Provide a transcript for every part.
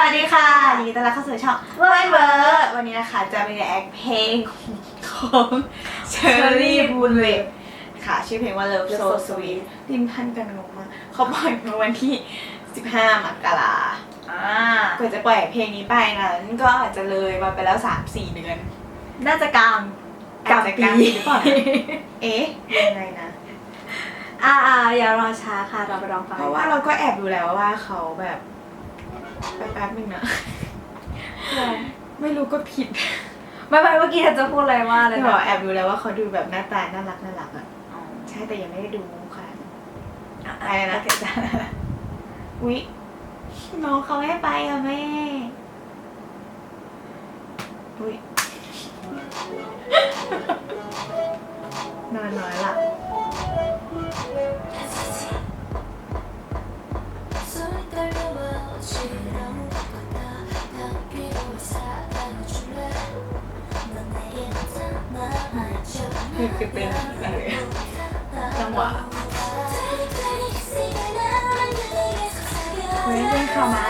วัสดีค่ะยินดีต้อนรับเข้าสู่ช่องเวิร์ดเวิร์ดวันนี้นะคะจะเป็นแอคเพลงของเชอร์รี่บูลเวตค่ะ ชื่อเพลงว่า Love So Sweet ลิ้นพันกันงงมากเขาปล่อยมาวันที่ 15 มกราอ่ากว่าจะปล่อยเพลงนี้ไปนั้นก็อาจจะเลยมาไปแล้ว 3-4 เดือน น่าจะกลางอาจจะกลางปีหรือเปล่านะเอ๊ะยังไงนะอ่าอ่าอย่ารอช้าค่ะเราไปลองฟังเพราะว่าเราก็แอบดูแล้วว่าเขาแบบ แป๊บๆนึงนะ ไม่รู้ก็ผิดไม่ไม่เมื่อกี้เธอจะพูดอะไรว่าอะไรแต่นะบอกแอบดูแล้วว่าเขาดูแบบหน้าตาน่ารักน่ารักอะอ๋อใช่แต่ยังไม่ได้ดูค่ะอะอะไรนะโอเคจ้ะอุ๊ยน้องเขาให้ไปอะแม่อุ๊ยนอนน้อยละ คือคือเป็นอะไรจังหวะเฮ้ยเป็นขามา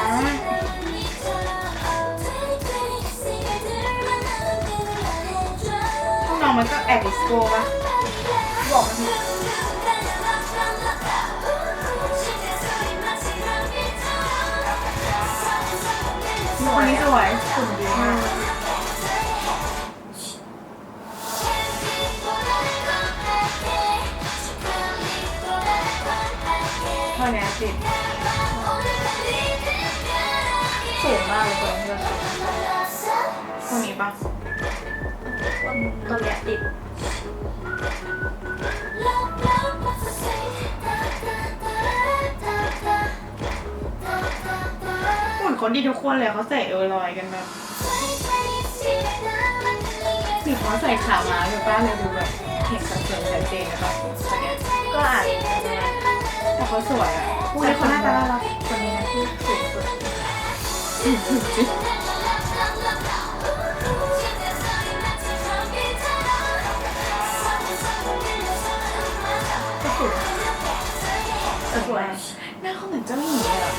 ห้องนอนมันก็แอบดิสโก้ปะบอกมันคนนี้สวยหุ่นดีมาก เท่านี้ติดสูงมากเลยคนนี้เท่านี้ปะตัวเนี้ยติดหุ่นคนดีทุกคนเลยเขาใส่เออร์ลอยกันแบบหรือเขาใส่ขาม้าอยู่ป้าเลยดูแบบเห็นสัดส่วนชัดเจนนะคะคนเนี้ยก็อาจจะ แต่เขาสวยอะพูดเลยเขาหน้าตาน่ารักคนนี้นะที่สูงสุดเออสวยหน้าเขาเหมือนเจ้าหญิงเลยอะ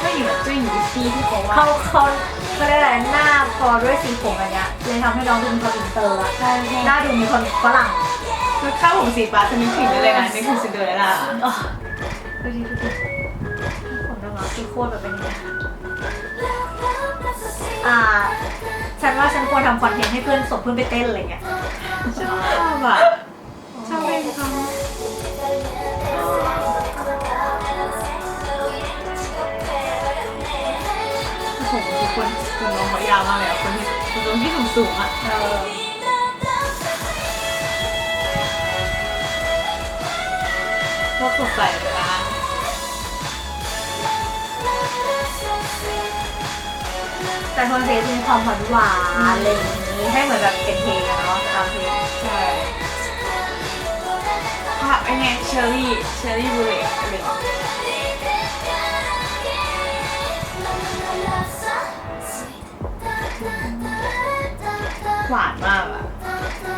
เจ้าหญิงแบบเจ้าหญิงดิสนีย์ที่เขาว่าเขาเขาเขาได้อะไรหน้าพอด้วยสีผมอันเนี้ยเลยทำให้น้องดูมีความอินเตอร์อะใช่ใช่หน้าดูมีคนฝรั่งแล้วข้าวผมสีฟ้าจะนึกถึงเลยนะนึกถึงซินเดอเรลล่าอ๋อ ดูดิดูดิผมน่ารักคือโคตรแบบเป็นย่างเงี้ยอ่า ฉันว่าฉันควรทำคอนเทนต์ให้เพื่อนส่งเพื่อนไปเต้นอะไรเงี้ยชอบอะชอบเพลงเขาผมคือคนคือน้องเขายาวมากเลยอะคนที่คนที่สูงสูงอะเออ พวกสดใสเลยนะแต่คนเซจะมีความหวานหวานอะไรอย่างนี้ให้เหมือนแบบเป็นเพลงอะเนาะตามเพลงใช่ภาพไอ้เนี่ยเชอรี่ เชอรี่บูเลตอะไรอย่างเงี้ยหวานมากอะ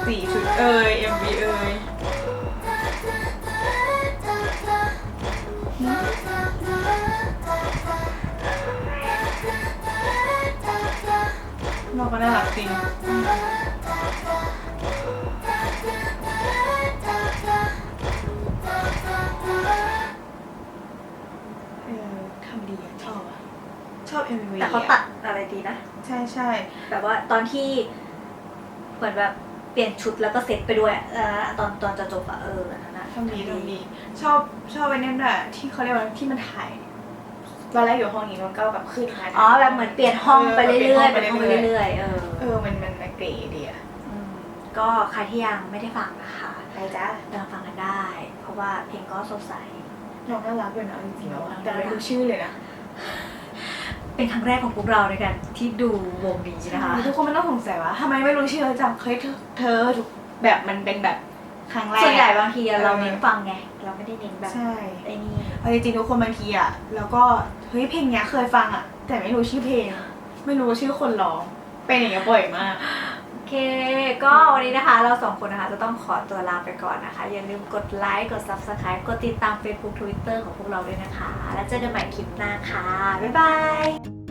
สีชุดเอ่ย MV เอ่ย เราก็น่ารักจริงเออทำดีอะชอบอะชอบ MV แต่เขาตัดอะไรดีนะ ใช่ใช่แบบว่าตอนที่เหมือนแบบ เปลี่ยนชุดแล้วก็เซ็ตไปด้วยอะเออตอนตอนจะจบอะเอออันนั้นนะทำดีทำดีชอบชอบไอ้นั่นด้วยที่เขาเรียกว่าที่มันถ่ายตอนแรกอยู่ห้องนี้มันก็แบบขึ้นมาอ๋อแบบเหมือนเปลี่ยนห้องไปเรื่อยๆเปลี่ยนห้องไปเรื่อยๆเออเออมันมันมันเก๋ดีอะอืมก็ใครที่ยังไม่ได้ฟังนะคะไปจ้าไปลองฟังกันได้ เพราะว่าเพลงก็สดใสน้องน่ารักด้วยนะเอาจริงๆแล้วอะแต่ไม่รู้ชื่อเลยนะ เป็นครั้งแรกของพวกเราในการที่ดูวงนี้นะคะทุกคนมันต้องสงสัยว่าทำไมไม่รู้ชื่อจังเคยเธอเธอทุกแบบมันเป็นแบบครั้งแรกส่วนใหญ่บางทีอะเออเราเน้นฟังไงเราไม่ได้เน้นแบบใช่ไอ้นี่เอาจริงๆทุกคนบางทีอะแล้วก็เฮ้ยเพลงเนี้ยเคยฟังอะแต่ไม่รู้ชื่อเพลง ไม่รู้ชื่อคนร้องเป็นอย่างเงี้ยบ่อยมากโอเค ก็วันนี้นะคะเราสองคนนะคะจะต้องขอตัวลาไปก่อนนะคะ อย่าลืมกดไลค์ กด subscribe กดติดตาม Facebook Twitter ของพวกเราด้วยนะคะ แล้วเจอกันใหม่คลิปหน้าค่ะ บ๊ายบาย